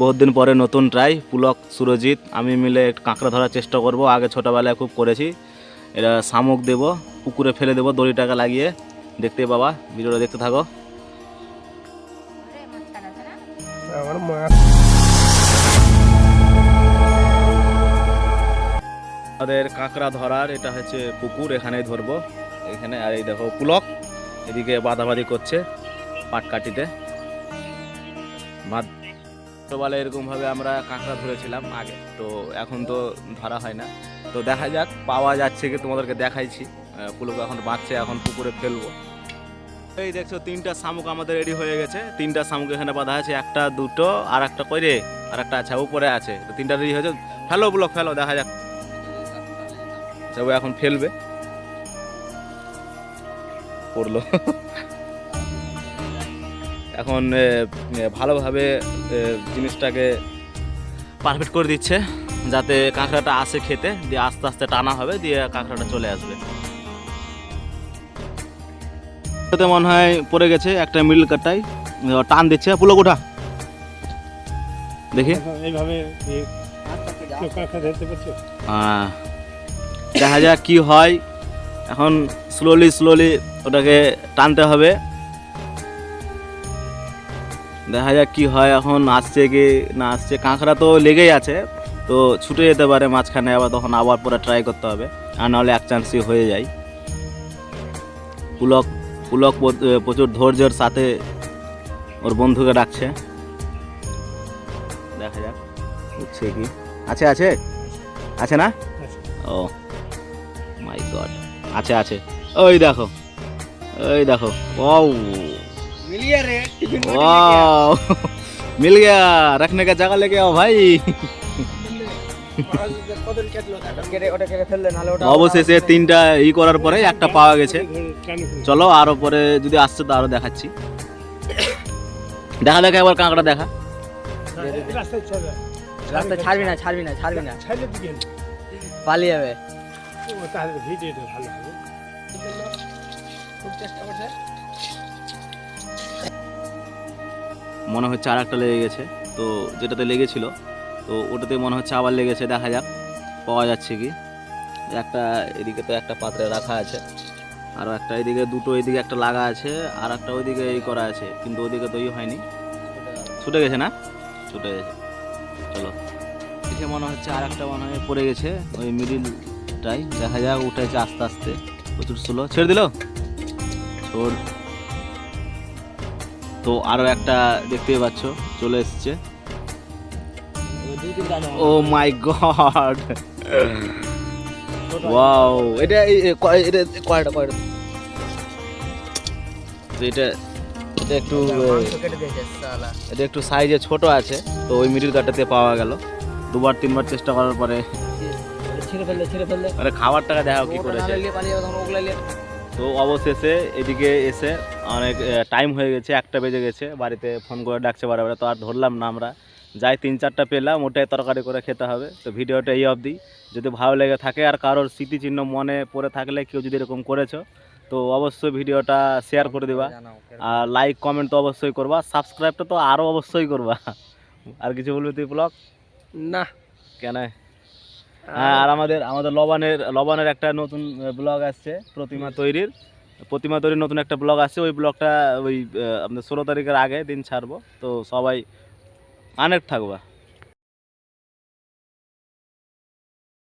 বহুত দিন পরে নতুন ট্রাই পুলক সুরজিৎ আমি মিলে কাঁকড়া ধরার চেষ্টা করব। আগে ছোটোবেলায় খুব করেছি। এটা শামুক দেব পুকুরে ফেলে দেবো দড়িটাকে লাগিয়ে। দেখতে বাবা ভিডিওটা দেখতে থাকো। আমার আমাদের কাঁকড়া ধরার এটা হচ্ছে পুকুর এখানেই ধরবো। এখানে আর এই দেখো পুলক এদিকে বাঁধাবাঁধি করছে পাটকাঠিতে। মাছ ছোটোবেলায় এরকমভাবে আমরা কাঁকড়া ধরেছিলাম আগে। তো এখন তো ধরা হয় না। তো দেখা যাক পাওয়া যাচ্ছে কি তোমাদেরকে দেখাইছি। পুলক এখন বাঁচছে এখন পুকুরে ফেলব। এই দেখছ তিনটা শামুক আমাদের রেডি হয়ে গেছে। তিনটা শামুক এখানে বাঁধা আছে একটা দুটো আর একটা কই রে? আর একটা আছে উপরে আছে। তো তিনটা রেডি হয়েছে। ফেলো ব্লক ফেলো দেখা যাক। আচ্ছা, ও এখন ফেলবে। পড়ল। এখন ভালোভাবে জিনিসটাকে পারফেক্ট করে দিচ্ছে যাতে কাঁকড়াটা আসে খেতে দিয়ে আস্তে আস্তে টানা হবে দিয়ে কাঁকড়াটা চলে আসবে। মনে হয় পড়ে গেছে একটা মিডল কাটটাই টান দিচ্ছে। পুলো গোটা দেখি। এইভাবে আহ, দেখা যাক কি হয়। এখন স্লোলি স্লোলি ওটাকে টানতে হবে। দেখা যাক কি হয়, এখন আসছে কি না আসছে। কাঁকড়া তো লেগেই আছে, তো ছুটে যেতে পারে মাঝখানে, আবার তখন আবার পরে ট্রাই করতে হবে, আর নাহলে এক চান্সই হয়ে যায়। পুলক পুলক প্রচুর ধৈর্যের সাথে ওর বন্ধুকে ডাকছে। দেখা যাক, উঠছে কি। আছে আছে? আছে না? ও মাই গড আছে আছে। ওই দেখো ওই দেখো ওয়াও মিলিয়ে রে वाओ मिल गया रखने का जगह लेके आओ भाई অবশেষে তিনটা ই করার পরে একটা পাওয়া গেছে চলো আরো পরে যদি আসছে তো আরো দেখাচ্ছি দেখা দেখা একবার কাঁকড়া দেখা রাস্তায় চলে রাস্তা ছাড়বি না ছাড়বি না ছাড়বি না ছাইলে দিকে পালিয়ে যাবে ও তাহলে ভিডিওটা ভালো হবে খুব চেষ্টা করছে মনে হচ্ছে আর একটা লেগে গেছে। তো যেটাতে লেগেছিল, তো ওটাতে মনে হচ্ছে আবার লেগেছে, দেখা যাক, পাওয়া যাচ্ছে কি। একটা এদিকে তো একটা পাত্রে রাখা আছে, আর একটা এদিকে, দুটো এদিকে একটা লাগা আছে, আর একটা ওইদিকে এই করা আছে, কিন্তু ওইদিকে তো ই হয়নি। ছুটে গেছে না? ছুটে গেছে। চলো। দেখে মনে হচ্ছে আর একটা মনে হয় পড়ে গেছে, ওই মিডিলটাই দেখা যাক, উঠেছে আস্তে আস্তে। প্রচুর স্লো ছেড়ে দিল? ছোড়। তো আরও একটা দেখতেই পাচ্ছ চলে এসছে। ও মাই গড। ওয়াও এটা এটা কয়টা কয়টা? তো এটা এটা একটু এটা একটু সাইজে ছোট আছে তো ওই মিডিল কাটাতে পাওয়া গেল। দুবার তিনবার চেষ্টা করার পরে ছিঁড়ে ফেললে ছিঁড়ে ফেললে। আরে খাবার টাকা দেখাও কি করেছে। তো অবশেষে এদিকে এসে অনেক টাইম হয়ে গেছে একটা বেজে গেছে বাড়িতে ফোন করে ডাকছে বারে বারে তো আর ধরলাম না আমরা। যাই তিন চারটা পেলাম ওটাই তরকারি করে খেতে হবে। তো ভিডিওটা এই অবধি। যদি ভালো লেগে থাকে আর কারোর স্মৃতিচিহ্ন মনে পড়ে থাকলে কেউ যদি এরকম করেছ তো অবশ্যই ভিডিওটা শেয়ার করে দিবা। আর লাইক কমেন্ট তো অবশ্যই করবা। সাবস্ক্রাইবটা তো আরও অবশ্যই করবা। আর কিছু বলবি তুই ব্লগ? না। কেন? আর আমাদের আমাদের লবানের লবানের একটা নতুন ব্লগ আসছে প্রতিমা তৈরির। প্রতিমা তৈরির নতুন একটা ব্লগ আসছে। ওই ব্লগটা ওই আপনার ষোলো তারিখের আগে দিন ছাড়বো। তো সবাই কানেক্ট থাকবা।